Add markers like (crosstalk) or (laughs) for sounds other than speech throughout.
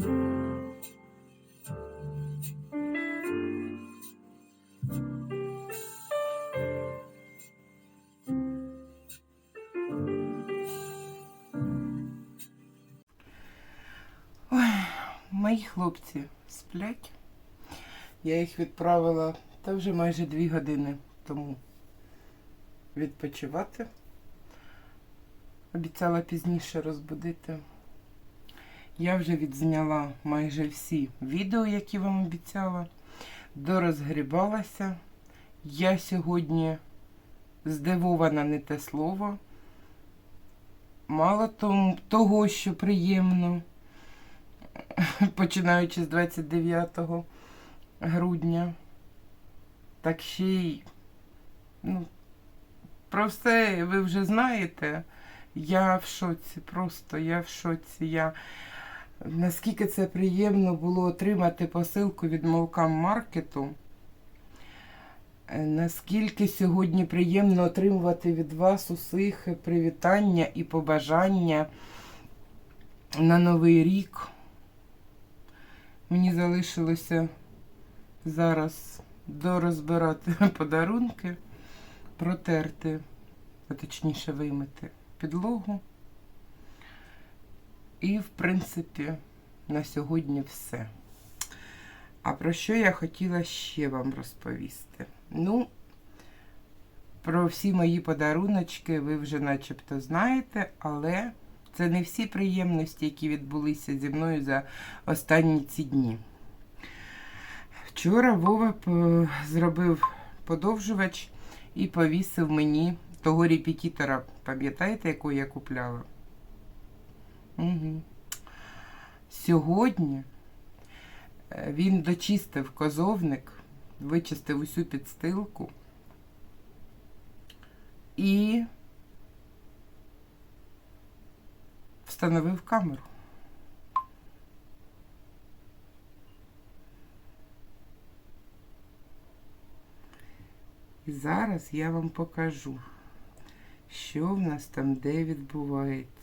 Мої хлопці сплять. Я їх відправила та вже майже дві години тому відпочивати. Обіцяла пізніше розбудити. Я вже відзняла майже всі відео, які вам обіцяла. Дорозгрібалася. Я сьогодні здивована не те слово. Мало того, що приємно, (laughs) починаючи з 29 грудня. Так ще й, ну, про все ви вже знаєте. Я в шоці, просто я в шоці. Я... Наскільки це приємно було отримати посилку від молкам маркету. Е, Наскільки сьогодні приємно отримувати від вас усіх привітання і побажання на Новий рік. Мені залишилося зараз дорозбирати (laughs) подарунки, протерти, а точніше вимити підлогу. І, в принципі, на сьогодні все. А про що я хотіла ще вам розповісти? Ну, про всі мої подаруночки ви вже начебто знаєте, але це не всі приємності, які відбулися зі мною за останні ці дні. Вчора Вова зробив подовжувач і повісив мені того репетитора. Пам'ятаєте, яку я купляла? Угу. Сьогодні е, він дочистив козовник, вичистив усю підстилку і встановив камеру. І зараз я вам покажу, що в нас там де відбувається.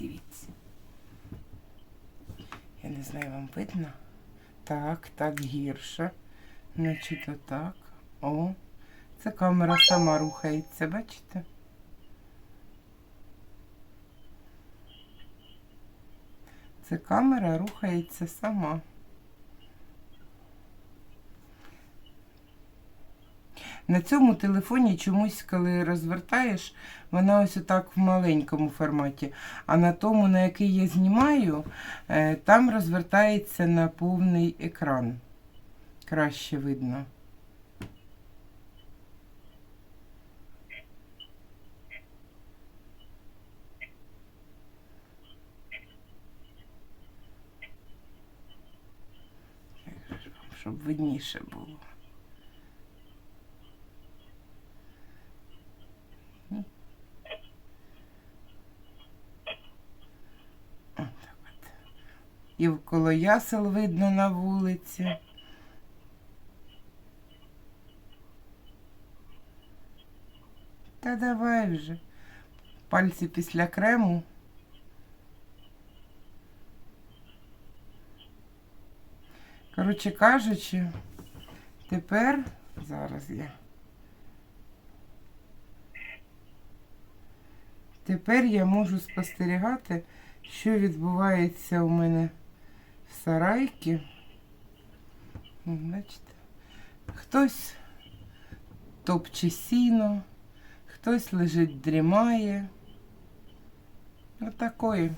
Дивіться. Я не знаю, вам видно? Так, так гірше. Значить, отак. О. Це камера сама рухається, бачите? Це камера рухається сама. На цьому телефоні чомусь, коли розвертаєш, вона ось отак в маленькому форматі. А на тому, на який я знімаю, е, там розвертається на повний екран. Краще видно. Щоб видніше було. І коло ясел видно на вулиці. Та давай вже. Пальці після крему. Коротше кажучи, тепер зараз я. Тепер я можу спостерігати, що відбувається у мене сарайці. М, Бачите? Хтось топче сіно, хтось лежить, дрімає. Отакої.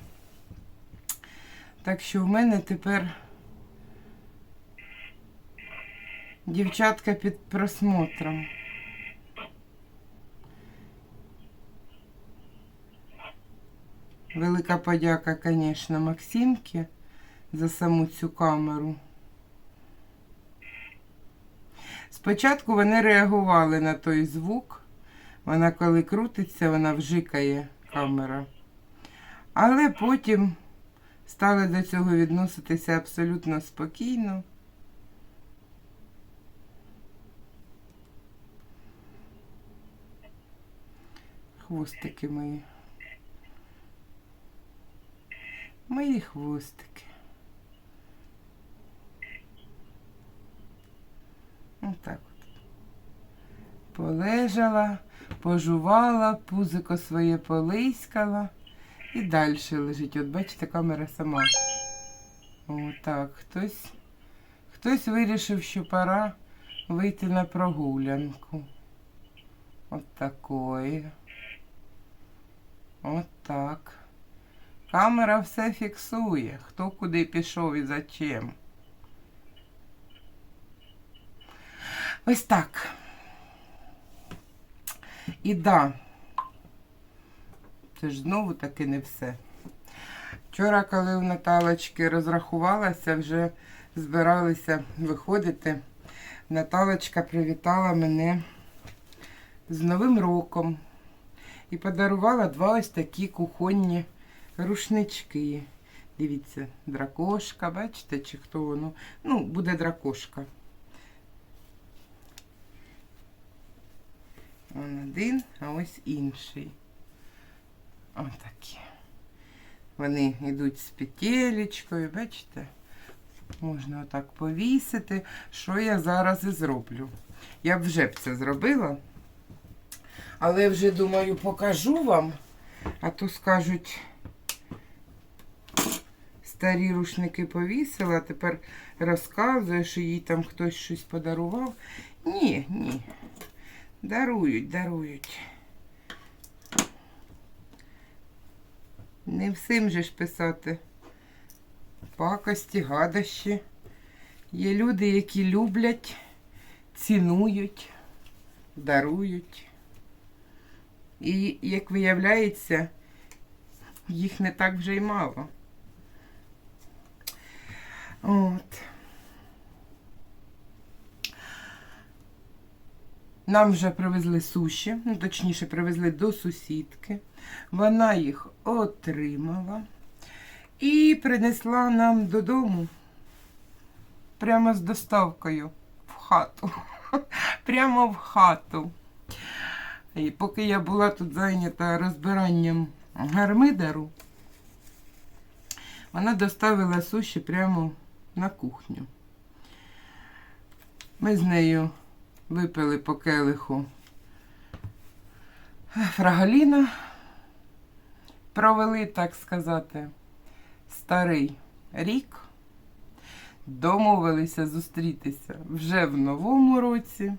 Так що в мене тепер дівчатка під просмотром. Велика подяка, звісно, Максимки за саму цю камеру. Спочатку вони реагували на той звук, Вона коли крутиться, вона вжикає камера. Але потім стали до цього відноситися абсолютно спокійно. Хвостики мої. Мої хвостики. Отак от. Полежала, пожувала, пузико своє полискала і далі лежить. От бачите, камера сама. Отак. Хтось, хтось вирішив, що пора вийти на прогулянку. От такої. От так. Камера все фіксує, хто куди пішов і за чим. Ось так. І да, це ж знову таки не все. Вчора, коли у Наталочки розрахувалася, вже збиралися виходити. Наталочка привітала мене з Новим роком і подарувала два ось такі кухонні рушнички. Дивіться, дракошка, бачите, чи хто воно? Ну, буде дракошка. Он один, а ось інший. Отакі. Вони йдуть з петелечкою, бачите? Можна отак повісити, що я зараз і зроблю. Я вже б це зробила. Але вже думаю, покажу вам, а то скажуть, старі рушники повісила, а тепер розказує, що їй там хтось щось подарував. Ні, ні. Дарують, дарують. Не всім же ж писати пакості, гадощі. Є люди, які люблять, цінують, дарують. І, як виявляється, їх не так вже й мало. От. Нам вже привезли суші, ну точніше, привезли до сусідки. Вона їх отримала і принесла нам додому прямо з доставкою в хату. (laughs) Прямо в хату. І поки я була тут зайнята розбиранням гармидеру, вона доставила суші прямо на кухню. Ми з нею випили по келиху фрагаліна, провели, так сказати, старий рік, домовилися зустрітися вже в новому році.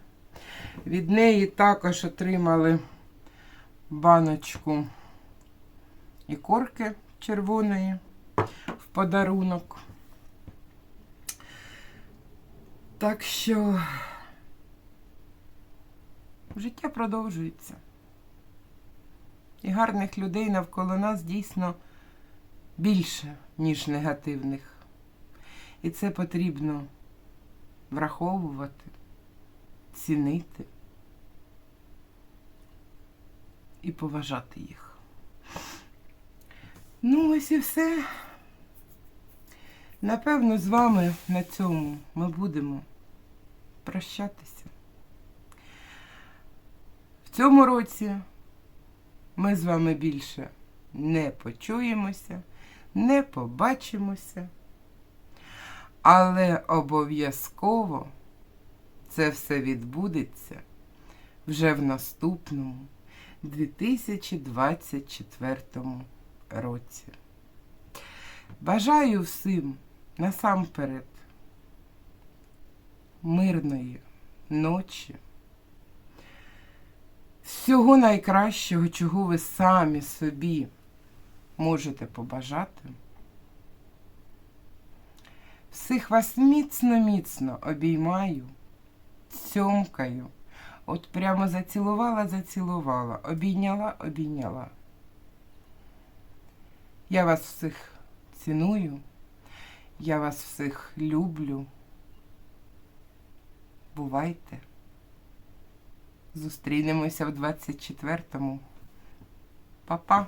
Від неї також отримали баночку ікорки червоної в подарунок. Так що життя продовжується. І гарних людей навколо нас дійсно більше, ніж негативних. І це потрібно враховувати, цінити і поважати їх. Ну, ось і все. Напевно, з вами на цьому ми будемо прощатися. Цьому році ми з вами більше не почуємося, не побачимося, але обов'язково це все відбудеться вже в наступному 2024 році. Бажаю всім насамперед мирної ночі, всього найкращого, чого ви самі собі можете побажати. Всіх вас міцно-міцно обіймаю, цьомкаю, от прямо зацілувала, зацілувала, обійняла, обійняла. Я вас всіх ціную, я вас всіх люблю. Бувайте! Зустрінемося в 24-му. Па-па!